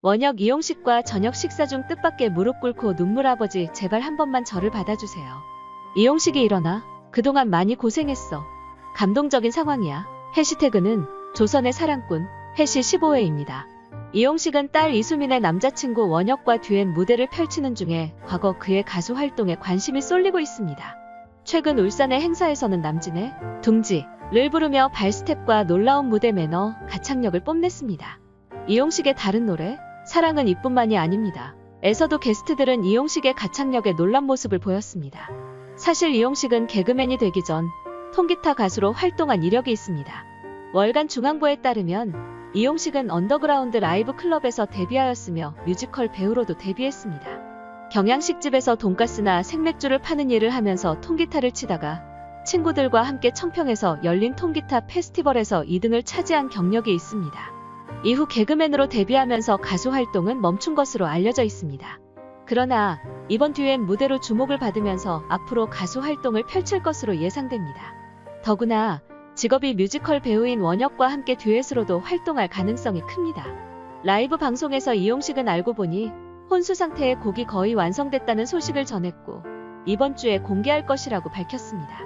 원혁 이용식과 저녁 식사 중 뜻밖의 무릎 꿇고 눈물 아버지 제발 한 번만 저를 받아주세요. 이용식이 일어나 그동안 많이 고생했어. 감동적인 상황이야. 해시태그는 조선의 사랑꾼 해시 15회입니다. 이용식은 딸 이수민의 남자친구 원혁과 듀엣 무대를 펼치는 중에 과거 그의 가수 활동에 관심이 쏠리고 있습니다. 최근 울산의 행사에서는 남진의 둥지를 부르며 발스텝과 놀라운 무대 매너, 가창력을 뽐냈습니다. 이용식의 다른 노래, 사랑은 이뿐만이 아닙니다. 에서도 게스트들은 이용식의 가창력에 놀란 모습을 보였습니다. 사실 이용식은 개그맨이 되기 전 통기타 가수로 활동한 이력이 있습니다. 월간 중앙부에 따르면 이용식은 언더그라운드 라이브 클럽에서 데뷔하였으며 뮤지컬 배우로도 데뷔했습니다. 경양식집에서 돈가스나 생맥주를 파는 일을 하면서 통기타를 치다가 친구들과 함께 청평에서 열린 통기타 페스티벌에서 2등을 차지한 경력이 있습니다. 이후 개그맨으로 데뷔하면서 가수 활동은 멈춘 것으로 알려져 있습니다. 그러나 이번 듀엣 무대로 주목을 받으면서 앞으로 가수 활동을 펼칠 것으로 예상됩니다. 더구나 직업이 뮤지컬 배우인 원혁과 함께 듀엣으로도 활동할 가능성이 큽니다. 라이브 방송에서 이용식은 알고 보니 혼수 상태의 곡이 거의 완성됐다는 소식을 전했고 이번 주에 공개할 것이라고 밝혔습니다.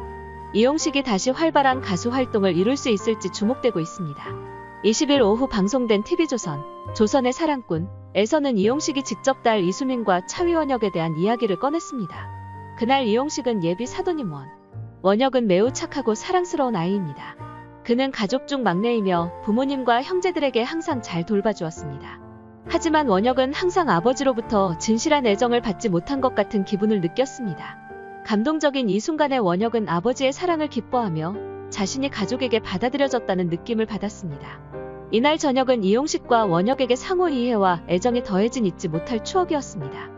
이용식이 다시 활발한 가수 활동을 이룰 수 있을지 주목되고 있습니다. 20일 오후 방송된 TV조선 조선의 사랑꾼 에서는 이용식이 직접 딸 이수민과 차위원혁에 대한 이야기를 꺼냈습니다. 그날 이용식은 예비 사돈임 원. 원혁은 매우 착하고 사랑스러운 아이입니다. 그는 가족 중 막내이며 부모님과 형제들에게 항상 잘 돌봐주었습니다. 하지만 원혁은 항상 아버지로부터 진실한 애정을 받지 못한 것 같은 기분을 느꼈습니다. 감동적인 이 순간에 원혁은 아버지의 사랑을 기뻐하며 자신이 가족에게 받아들여졌다는 느낌을 받았습니다. 이날 저녁은 이용식과 원혁에게 상호 이해와 애정이 더해진 잊지 못할 추억이었습니다.